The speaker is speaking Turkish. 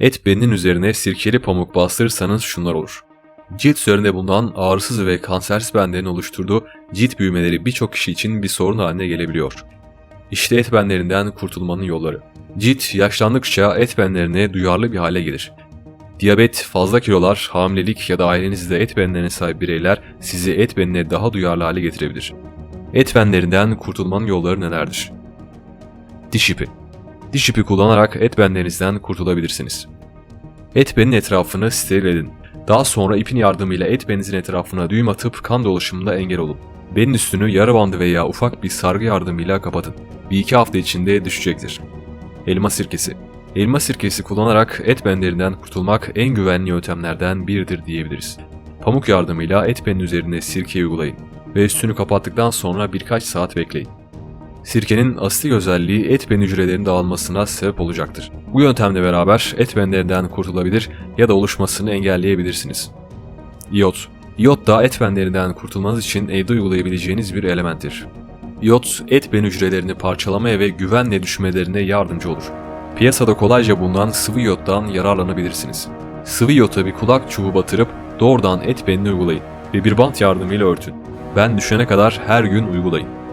Et beninin üzerine sirkeli pamuk bastırırsanız şunlar olur. Cilt üzerinde bulunan ağrısız ve kansersiz benlerin oluşturduğu cilt büyümeleri birçok kişi için bir sorun haline gelebiliyor. İşte et benlerinden kurtulmanın yolları. Cilt yaşlandıkça et benlerine duyarlı bir hale gelir. Diyabet, fazla kilolar, hamilelik ya da ailenizde et benlerine sahip bireyler sizi et benine daha duyarlı hale getirebilir. Et benlerinden kurtulmanın yolları nelerdir? Diş ipi. Diş ipi kullanarak et benlerinizden kurtulabilirsiniz. Et benin etrafını steril edin. Daha sonra ipin yardımıyla et beninizin etrafına düğüm atıp kan dolaşımına engel olun. Benin üstünü yara bandı veya ufak bir sargı yardımıyla kapatın. Bir iki hafta içinde düşecektir. Elma sirkesi. Elma sirkesi kullanarak et benlerinden kurtulmak en güvenli yöntemlerden biridir diyebiliriz. Pamuk yardımıyla et benin üzerine sirke uygulayın ve üstünü kapattıktan sonra birkaç saat bekleyin. Sirkenin asitik özelliği et ben hücrelerinin dağılmasına sebep olacaktır. Bu yöntemle beraber et benlerinden kurtulabilir ya da oluşmasını engelleyebilirsiniz. İyot İyot da et benlerinden kurtulmanız için evde uygulayabileceğiniz bir elementtir. İyot, et ben hücrelerini parçalamaya ve güvenle düşmelerine yardımcı olur. Piyasada kolayca bulunan sıvı iyottan yararlanabilirsiniz. Sıvı iyota bir kulak çubuğu batırıp doğrudan et benine uygulayın ve bir bant yardımıyla örtün. Ben düşene kadar her gün uygulayın.